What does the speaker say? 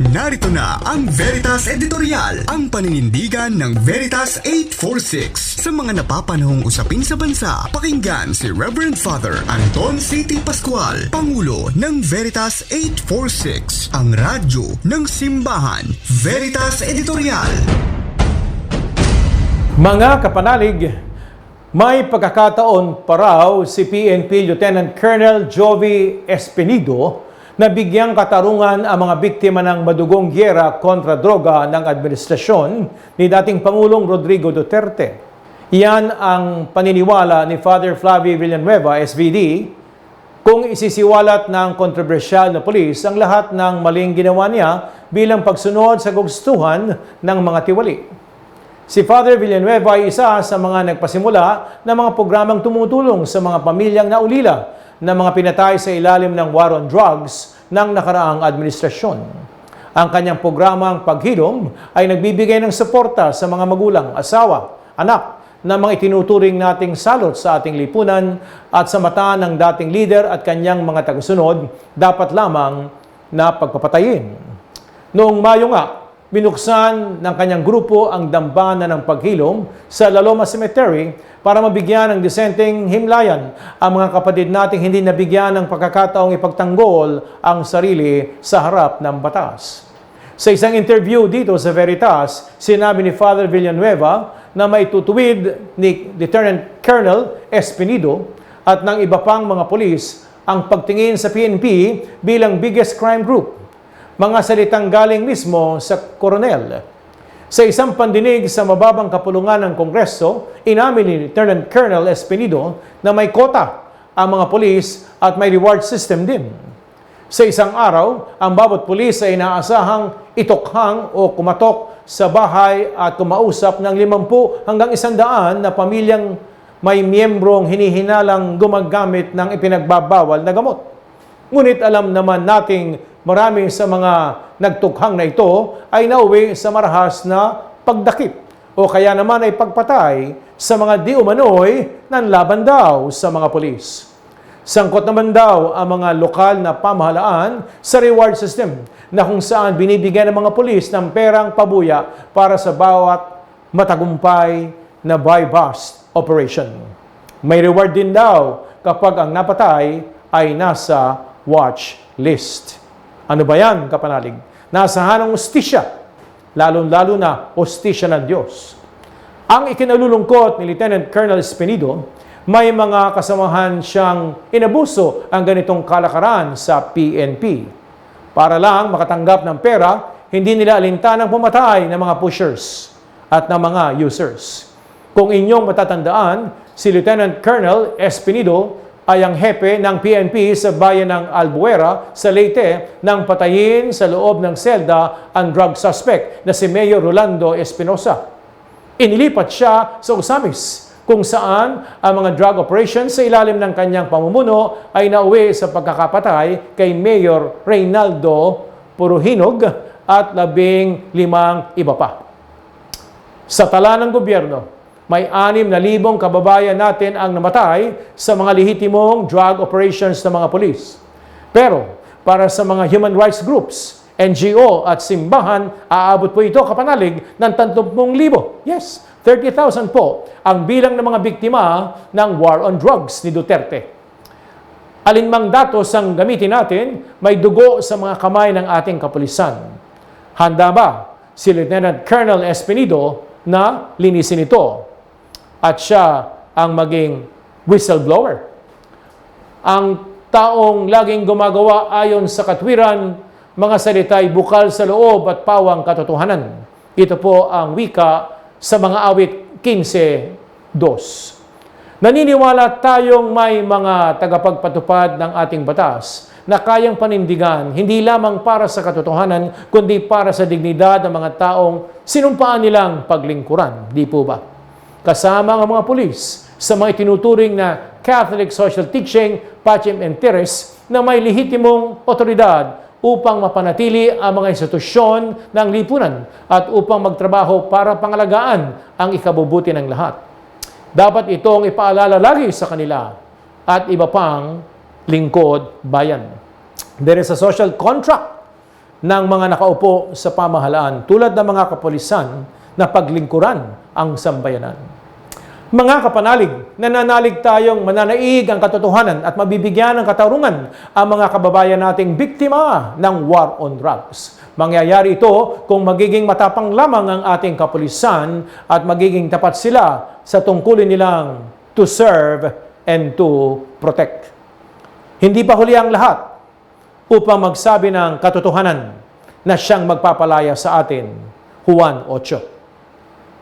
Narito na ang Veritas Editorial, ang paninindigan ng Veritas 846. Sa mga napapanahong usapin sa bansa, pakinggan si Reverend Father Anton C.T. Pascual, Pangulo ng Veritas 846, ang radyo ng simbahan. Veritas Editorial. Mga kapanalig, may pagkakataon pa raw si PNP Lieutenant Colonel Jovi Espinido na bigyang katarungan ang mga biktima ng madugong gyera kontra droga ng administrasyon ni dating Pangulong Rodrigo Duterte. Iyan ang paniniwala ni Father Flavie Villanueva, SVD, kung isisiwalat ng kontrobersyal na polis ang lahat ng maling ginawa niya bilang pagsunod sa gustuhan ng mga tiwali. Si Father Villanueva ay isa sa mga nagpasimula ng mga programang tumutulong sa mga pamilyang naulila ng mga pinatay sa ilalim ng war on drugs ng nakaraang administrasyon. Ang kanyang programang paghilom ay nagbibigay ng suporta sa mga magulang, asawa, anak na mga itinuturing nating salot sa ating lipunan at sa mata ng dating leader at kanyang mga tagasunod dapat lamang na pagpapatayin. Noong Mayo nga, binuksan ng kanyang grupo ang dambana ng paghilom sa Laloma Cemetery para mabigyan ng disenteng himlayan ang mga kapatid nating hindi nabigyan ng pagkakataong ipagtanggol ang sarili sa harap ng batas. Sa isang interview dito sa Veritas, sinabi ni Father Villanueva na may tutuwid ni Lieutenant Colonel Espinido at ng iba pang mga polis ang pagtingin sa PNP bilang biggest crime group mga salitang galing mismo sa koronel. Sa isang pandinig sa mababang kapulungan ng Kongreso, inamin ni Lieutenant Colonel Espinido na may kota ang mga polis at may reward system din. Sa isang araw, ang bawat pulis ay inaasahang itokhang o kumatok sa bahay at kumausap ng 50 hanggang 100 na pamilyang may miyembrong hinihinalang gumagamit ng ipinagbabawal na gamot. Ngunit alam naman nating marami sa mga nagtukhang na ito ay nauwi sa marahas na pagdakip o kaya naman ay pagpatay sa mga di umano'y nanlaban daw sa mga polis. Sangkot naman daw ang mga lokal na pamahalaan sa reward system na kung saan binibigyan ng mga polis ng perang pabuya para sa bawat matagumpay na buy-bust operation. May reward din daw kapag ang napatay ay nasa watch list. Ano ba yan, kapanalig? Nasa hanang ustisya, lalong-lalo na ustisya ng Diyos. Ang ikinalulungkot ni Lieutenant Colonel Espinido, may mga kasamahan siyang inabuso ang ganitong kalakaran sa PNP. Para lang makatanggap ng pera, hindi nila alintanang pumatay ng mga pushers at ng mga users. Kung inyong matatandaan, si Lieutenant Colonel Espinido ay ang hepe ng PNP sa bayan ng Albuera sa Leyte nang patayin sa loob ng selda ang drug suspect na si Mayor Rolando Espinosa. Inilipat siya sa Usamis kung saan ang mga drug operations sa ilalim ng kanyang pamumuno ay nauwi sa pagkakapatay kay Mayor Reynaldo Puruhinog at labing limang iba pa. Sa tala ng gobyerno, may anim na libong kababayan natin ang namatay sa mga lehitimong drug operations ng mga polis. Pero para sa mga human rights groups, NGO at simbahan, aabot po ito kapanalig ng 30,000. Yes, 30,000 po ang bilang ng mga biktima ng war on drugs ni Duterte. Alinmang datos ang gamitin natin, may dugo sa mga kamay ng ating kapulisan. Handa ba si Lieutenant Colonel Espinido na linisin ito? At siya ang maging whistleblower. Ang taong laging gumagawa ayon sa katwiran, mga salita'y bukal sa loob at pawang katotohanan. Ito po ang wika sa mga awit 15.2. Naniniwala tayong may mga tagapagpatupad ng ating batas na kayang panindigan hindi lamang para sa katotohanan, kundi para sa dignidad ng mga taong sinumpaan nilang paglingkuran. Di po ba? Kasama ang mga pulis sa mga itinuturing na Catholic social teaching, pacem and teres na may lehitimong otoridad upang mapanatili ang mga institusyon ng lipunan at upang magtrabaho para pangalagaan ang ikabubuti ng lahat. Dapat itong ipaalala lagi sa kanila at iba pang lingkod bayan. There is a social contract ng mga nakaupo sa pamahalaan tulad ng mga kapulisan na paglingkuran ang sambayanan. Mga kapanalig, nananalig tayong mananaig ang katotohanan at mabibigyan ng katarungan ang mga kababayan nating biktima ng war on drugs. Mangyayari ito kung magiging matapang lamang ang ating kapulisan at magiging tapat sila sa tungkulin nilang to serve and to protect. Hindi pa huli ang lahat upang magsabi ng katotohanan na siyang magpapalaya sa atin. Juan 8.